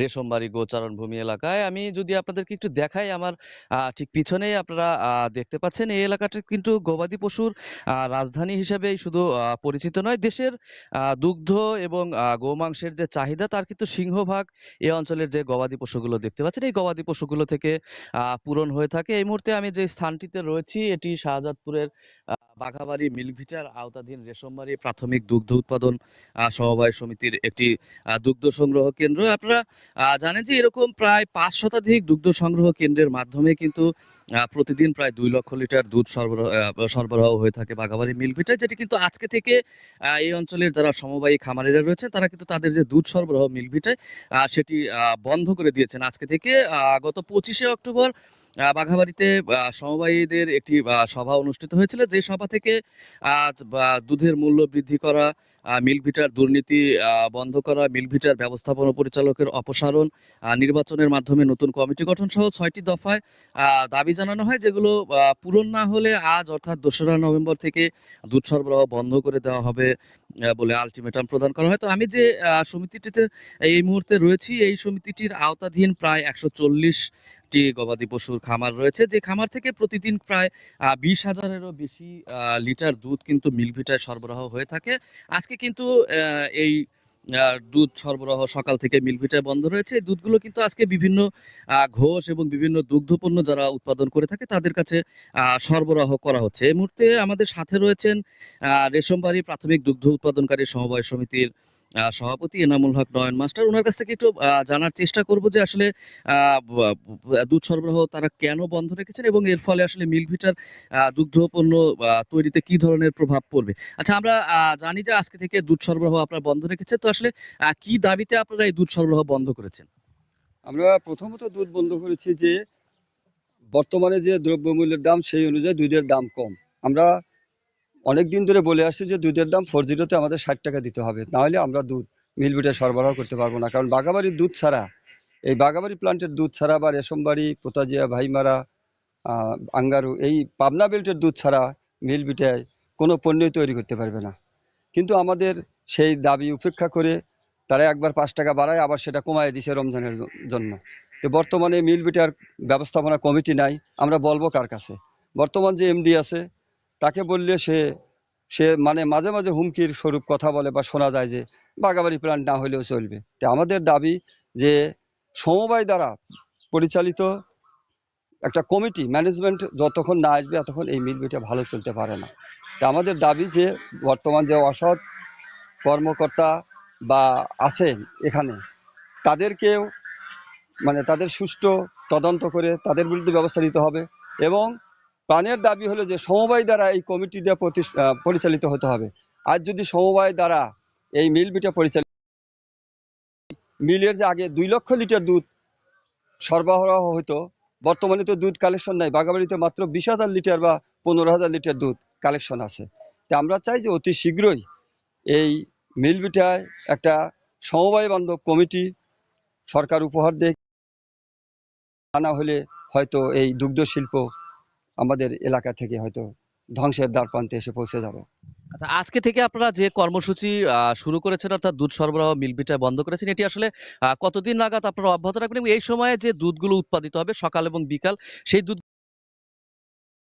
রেশমবাড়ি গোচারণ ভূমি এলাকায়। আমি যদি আপনাদেরকে একটু দেখাই, আমার ঠিক পিছনেই আপনারা দেখতে পাচ্ছেন, এই এলাকাটা কিন্তু গবাদি পশুর রাজধানী হিসেবেই শুধু পরিচিত নয়। দেশের দুগ্ধ এবং গোমাংসের যে চাহিদা, তার কিন্তু সিংহভাগ এই অঞ্চলের যে গবাদি পশুগুলো দেখতে পাচ্ছেন। এই গবাদি পশুগুলো থেকে পূরণ হয়ে থাকে। এই মুহূর্তে আমি যে স্থানটিতে রয়েছি, এটি শাহজাদপুরের বাঘাবাড়ি মিল্কভিটার আওতাধীন রেশমবাড়ি প্রাথমিক দুগ্ধ উৎপাদন সমবায় সমিতির একটি দুগ্ধ সংগ্রহ কেন্দ্র। আপনারা জানেন যে এরকম প্রায় পাঁচ শতাধিক দুগ্ধ সংগ্রহ কেন্দ্রের মাধ্যমে কিন্তু প্রতিদিন প্রায় দুই লক্ষ লিটার দুধ সরবরাহ সরবরাহ হয়ে থাকে বাঘাবাড়ি মিল্কভিটায় যেটি কিন্তু আজকে থেকে এই অঞ্চলের যারা সমবায়ী খামারিরা রয়েছে তারা কিন্তু তাদের যে দুধ সরবরাহ মিল্কভিটায় আহ, সেটি বন্ধ করে দিয়েছেন। আজকে থেকে গত পঁচিশে অক্টোবর বাঘাবাড়িতে সমবায়ীদের একটি সভা অনুষ্ঠিত হয়েছিল যে সভা থেকে দুধের মূল্য বৃদ্ধি করা আহ, মিল্কভিটার দুর্নীতি বন্ধ করা মিল্কভিটার ব্যবস্থাপনা পরিচালকের অপসারণ নির্বাচনের মাধ্যমে নতুন কমিটি গঠন সহ ছয়টি দফায় দাবি জানানো হয় যেগুলো পূরণ না হলে আজ অর্থাৎ দোসরা নভেম্বর থেকে দুধ সরবরাহ বন্ধ করে দেওয়া হবে বলে আলটিমেটাম প্রদান করা হয়। তো আমি যে সমিতিটিতে এই মুহূর্তে রয়েছি এই সমিতিটির আওতাধীন প্রায় একশো চল্লিশটি গবাদি পশুর খামার রয়েছে যে খামার থেকে প্রতিদিন প্রায় বিশ হাজারেরও বেশি লিটার দুধ কিন্তু মিল্কভিটায় সরবরাহ হয়ে থাকে। আজকে কিন্তু এই দুধ সরবরাহ সকাল থেকে মিলভিটায় বন্ধ রয়েছে। দুধগুলো কিন্তু আজকে বিভিন্ন ঘোষ এবং বিভিন্ন দুগ্ধপণ্য যারা উৎপাদন করে থাকে তাদের কাছে সরবরাহ করা হচ্ছে। এই মুহূর্তে আমাদের সাথে রয়েছেন রেশমবাড়ি প্রাথমিক দুগ্ধ উৎপাদনকারী সমবায় সমিতির সভাপতি এনামুল হক নয়ন মাস্টার ওনার কাছ থেকে একটু জানার চেষ্টা করব যে আসলে দুধ সরবরাহ তারা কেন বন্ধ রেখেছেন এবং এর ফলে আসলে মিল্কভিটার আহ, দুগ্ধ পণ্য তৈরিতে কি ধরনের প্রভাব পড়বে? আচ্ছা আমরা জানি যে আজকে থেকে দুধ সরবরাহ আপনারা বন্ধ রেখেছেন তো আসলে কি দাবিতে আপনারা এই দুধ সরবরাহ বন্ধ করেছেন? আমরা প্রথমত দুধ বন্ধ করেছি যে বর্তমানে যে দ্রব্যমূল্যের দাম সেই অনুযায়ী দুধের দাম কম। আমরা অনেক দিন ধরে বলে আসছি যে দুধের দাম ফোর জিরোতে আমাদের ষাট টাকা দিতে হবে। নাহলে আমরা দুধ, মিলবিটে সরবরাহ করতে পারব না। কারণ বাগাবাড়ির দুধ ছাড়া, এই বাগাবাড়ি প্লান্টের দুধ ছাড়া বা রেশমবাড়ি, পোতাজিয়া, ভাইমারা আঙ্গারু, এই পাবনা বেল্টের দুধ ছাড়া মিলবিটায় কোনো পণ্যই তৈরি করতে পারবে না। কিন্তু আমাদের সেই দাবি উপেক্ষা করে তারা একবার পাঁচ টাকা বাড়ায়, আবার সেটা কমায় দিছে রমজানের জন্য। তো বর্তমানে মিল বিটার ব্যবস্থাপনা কমিটি নাই, আমরা বলব কার কাছে? বর্তমান যে এমডি আছে তাকে বললে সে সে মানে মাঝে মাঝে হুমকির স্বরূপ কথা বলে বা শোনা যায় যে বাগাবাড়ি প্ল্যান্ট না হলেও চলবে। তো আমাদের দাবি যে সমবায় দ্বারা পরিচালিত একটা কমিটি ম্যানেজমেন্ট যতক্ষণ না আসবে ততক্ষণ এই মিল বিটা ভালো চলতে পারে না। তা আমাদের দাবি যে বর্তমান যে অসৎ কর্মকর্তা বা আছেন এখানে, তাদেরকেও মানে তাদের সুষ্ঠু তদন্ত করে তাদের বিরুদ্ধে ব্যবস্থা নিতে হবে এবং প্রাণের দাবি হলো যে সমবায় দ্বারা এই কমিটিটা পরিচালিত হতে হবে। আর যদি সমবায় দ্বারা এই মিল বিটা পরিচালিত মিলের যে আগে দুই লক্ষ লিটার দুধ সরবরাহ হতো, বর্তমানে তো দুধ কালেকশন নাই। বাগাবাড়িতে মাত্র বিশ হাজার লিটার বা পনেরো হাজার লিটার দুধ কালেকশন আছে। তা আমরা চাই যে অতি শীঘ্রই এই মিলবিটায় একটা সমবায় বান্ধব কমিটি সরকার উপহার দেয়। আনা হলে হয়তো এই দুগ্ধ শিল্প আমাদের এলাকা থেকে হয়তো ধ্বংসের দ্বার প্রান্তে এসে পৌঁছে যাবে। আচ্ছা আজকে থেকে আপনারা যে কর্মসূচি শুরু করেছেন অর্থাৎ দুধ সরবরাহ মিলবিটা বন্ধ করেছেন এটি আসলে কতদিন নাগাদ আপনারা অব্যাহত রাখবেন এবং এই সময়ে যে দুধগুলো উৎপাদিত হবে সকাল এবং বিকাল সেই দুধ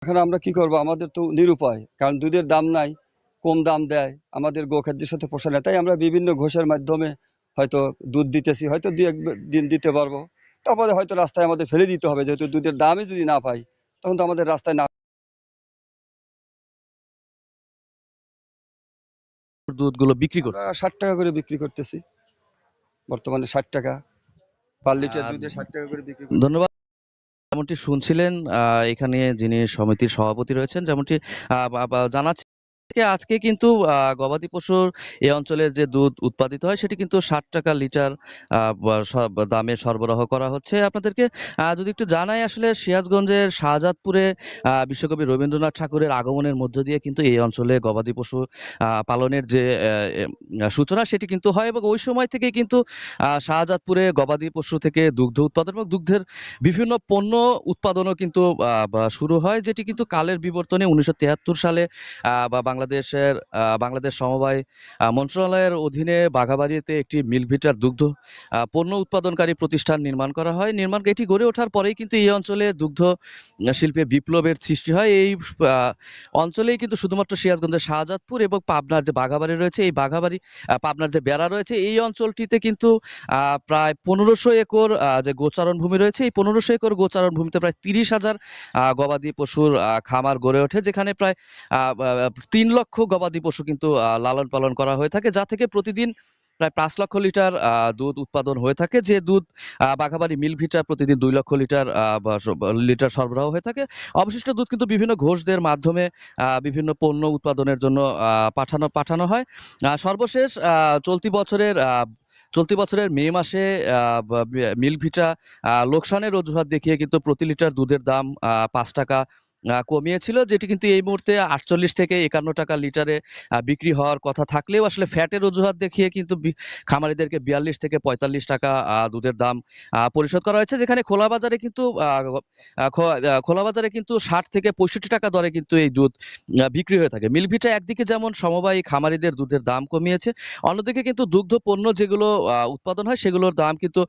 এখন আমরা কি করব? আমাদের তো নিরুপায় কারণ দুধের দাম নাই কম দাম দেয় আমাদের গোখাদ্যের সাথে পোষায় না তাই আমরা বিভিন্ন ঘোষের মাধ্যমে হয়তো দুধ দিতেছি হয়তো দু এক দিন দিতে পারব তারপরে হয়তো রাস্তায় আমাদের ফেলে দিতে হবে যেহেতু দুধের দামই যদি না পাই তখন তো আমাদের রাস্তায় না দুধগুলো বিক্রি করে ষাট টাকা করে বিক্রি করতেছি। বর্তমানে ষাট টাকা। পার লিটার দুধে ষাট টাকা করে বিক্রি। ধন্যবাদ। যেমনটি শুনছিলেন আহ, এখানে যিনি সমিতির সভাপতি রয়েছেন যেমনটি আহ, যে আজকে কিন্তু গবাদি পশুর এই অঞ্চলের যে দুধ উৎপাদিত হয়, সেটি কিন্তু ষাট টাকা লিটার দামে সরবরাহ করা হচ্ছে। আপনাদেরকে যদি একটু জানাই আসলে সিরাজগঞ্জের শাহজাদপুরে বিশ্বকবি রবীন্দ্রনাথ ঠাকুরের আগমনের মধ্য দিয়ে কিন্তু এই অঞ্চলে গবাদি পশু পালনের যে সূচনা, সেটি কিন্তু হয় এবং ওই সময় থেকে কিন্তু শাহজাদপুরে গবাদি পশু থেকে দুগ্ধ উৎপাদন এবং দুগ্ধের বিভিন্ন পণ্য উৎপাদনও কিন্তু শুরু হয়, যেটি কিন্তু কালের বিবর্তনে উনিশশো তিয়াত্তর সালে বা বাংলাদেশের বাংলাদেশ সমবায় মন্ত্রণালয়ের অধীনে বাঘাবাড়িতে একটি মিলভিটার দুগ্ধ পণ্য উৎপাদনকারী প্রতিষ্ঠান নির্মাণ করা হয়। নির্মাণ এটি গড়ে ওঠার পরেই কিন্তু এই অঞ্চলে দুগ্ধ শিল্পে বিপ্লবের সৃষ্টি হয়। এই অঞ্চলেই কিন্তু শুধুমাত্র সিরাজগঞ্জের শাহজাদপুর এবং পাবনার যে বাঘাবাড়ি রয়েছে, এই বাঘাবাড়ি পাবনার যে বেড়া রয়েছে, এই অঞ্চলটিতে কিন্তু প্রায় পনেরোশো একর যে গোচারণ ভূমি রয়েছে, এই পনেরোশো একর গোচারণ ভূমিতে প্রায় তিরিশ হাজার গবাদি পশুর খামার গড়ে ওঠে, যেখানে প্রায় তিন লক্ষ গবাদি পশু কিন্তু লালন পালন করা হয়ে থাকে যা থেকে প্রতিদিন প্রায় পাঁচ লক্ষ লিটার দুধ উৎপাদন হয়ে থাকে। যে দুধ বাঘাবাড়ি মিল ভিটা প্রতিদিন দুই লক্ষ লিটার লিটার সরবরাহ হয়ে থাকে। অবশিষ্ট দুধ কিন্তু বিভিন্ন ঘোষদের মাধ্যমে বিভিন্ন পণ্য উৎপাদনের জন্য পাঠানো পাঠানো হয়। সর্বশেষ চলতি বছরের চলতি বছরের মে মাসে আহ, বা- মিল ভিটা আহ, লোকসানের অজুহাত দেখিয়ে কিন্তু প্রতি লিটার দুধের দাম পাঁচ টাকা কমিয়েছিল, যেটি কিন্তু এই মুহূর্তে আটচল্লিশ থেকে একান্ন টাকা লিটারে বিক্রি হওয়ার কথা থাকলেও আসলে ফ্যাটের অজুহাত দেখিয়ে কিন্তু খামারিদেরকে বিয়াল্লিশ থেকে পঁয়তাল্লিশ টাকা দুধের দাম পরিশোধ করা হয়েছে, যেখানে খোলা বাজারে কিন্তু খোলা বাজারে কিন্তু ষাট থেকে পঁয়ষট্টি টাকা দরে কিন্তু এই দুধ বিক্রি হয়ে থাকে। মিলভিটা একদিকে যেমন সমবায়ী খামারিদের দুধের দাম কমিয়েছে, অন্যদিকে কিন্তু দুগ্ধ পণ্য যেগুলো উৎপাদন হয় সেগুলোর দাম কিন্তু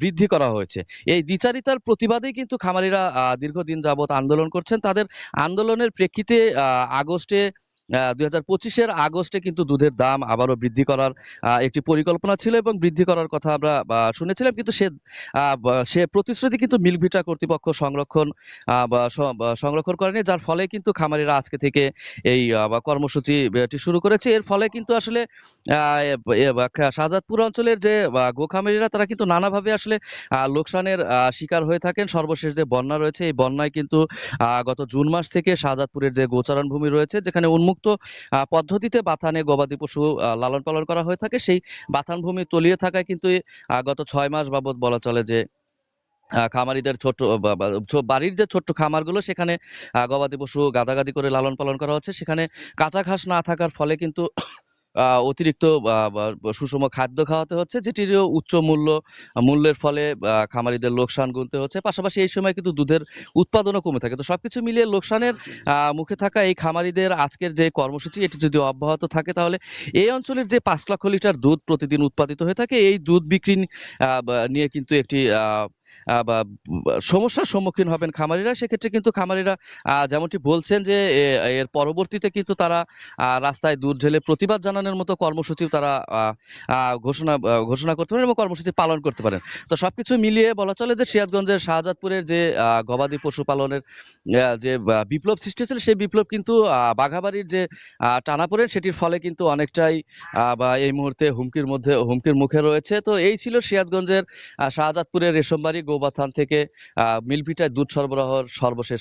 বৃদ্ধি করা হয়েছে। এই দ্বিচারিতার প্রতিবাদেই কিন্তু খামারিরা দীর্ঘদিন যাবত আন্দোলন করছেন তাদের আন্দোলনের প্রেক্ষিতে আহ, আগস্টে দুই হাজার আগস্টে কিন্তু দুধের দাম আবারও বৃদ্ধি করার একটি পরিকল্পনা ছিল এবং বৃদ্ধি করার কথা আমরা শুনেছিলাম কিন্তু সে সে প্রতিশ্রুতি কিন্তু মিলভিটা কর্তৃপক্ষ সংরক্ষণ সংরক্ষণ করেনি যার ফলে কিন্তু খামারিরা আজকে থেকে এই আহ, বা কর্মসূচি এটি শুরু করেছে। এর ফলে কিন্তু আসলে শাহজাদপুর অঞ্চলের যে গোখামারিরা তারা কিন্তু নানাভাবে আসলে লোকসানের শিকার হয়ে থাকেন। সর্বশেষ যে বন্যা রয়েছে এই বন্যায় কিন্তু গত জুন মাস থেকে শাহজাদপুরের যে গোচারণ ভূমি রয়েছে যেখানে উন্মুক্ত আহ, পদ্ধতিতে বাথানে গবাদি পশু লালন পালন করা হয়ে থাকে। সেই বাথান ভূমি তলিয়ে থাকায় কিন্তু গত ছয় মাস বাবদ বলা চলে যে খামারিদের ছোট বাড়ির যে ছোট্ট খামারগুলো সেখানে গবাদি পশু গাদাগাদি করে লালন পালন করা হচ্ছে। সেখানে কাঁচা ঘাস না থাকার ফলে কিন্তু অতিরিক্ত সুষম খাদ্য খাওয়াতে হচ্ছে, যেটিরও উচ্চ মূল্য, মূল্যের ফলে খামারিদের লোকসান গুনতে হচ্ছে। পাশাপাশি এই সময় কিন্তু দুধের উৎপাদনও কমে থাকে। তো সবকিছু মিলিয়ে লোকসানের মুখে থাকা এই খামারিদের আজকের যে কর্মসূচি, এটি যদি অব্যাহত থাকে, তাহলে এই অঞ্চলের যে পাঁচ লক্ষ লিটার দুধ প্রতিদিন উৎপাদিত হয়ে থাকে, এই দুধ বিক্রি নিয়ে কিন্তু একটি বা সমস্যার সম্মুখীন হবেন খামারিরা সেক্ষেত্রে কিন্তু খামারিরা যেমনটি বলছেন যে এর পরবর্তীতে কিন্তু তারা রাস্তায় দুধ ঢেলে প্রতিবাদ জানানোর মতো কর্মসূচিও তারা ঘোষণা ঘোষণা করতে পারেন এবং কর্মসূচি পালন করতে পারেন। তো সবকিছু মিলিয়ে বলা চলে যে সিরাজগঞ্জের শাহজাদপুরের যে গবাদি পশু পালনের আহ, যে বিপ্লব সৃষ্টি হয়েছিল সেই বিপ্লব কিন্তু বাঘাবাড়ির যে টানাপোড়েন সেটির ফলে কিন্তু অনেকটাই বা এই মুহূর্তে হুমকির মধ্যে হুমকির মুখে রয়েছে। তো এই ছিল সিরাজগঞ্জের শাহজাদপুরের রেশমবাড়ি গৌবাথান থেকে মিলভিটায় দুধ সরবরাহর সর্বশেষ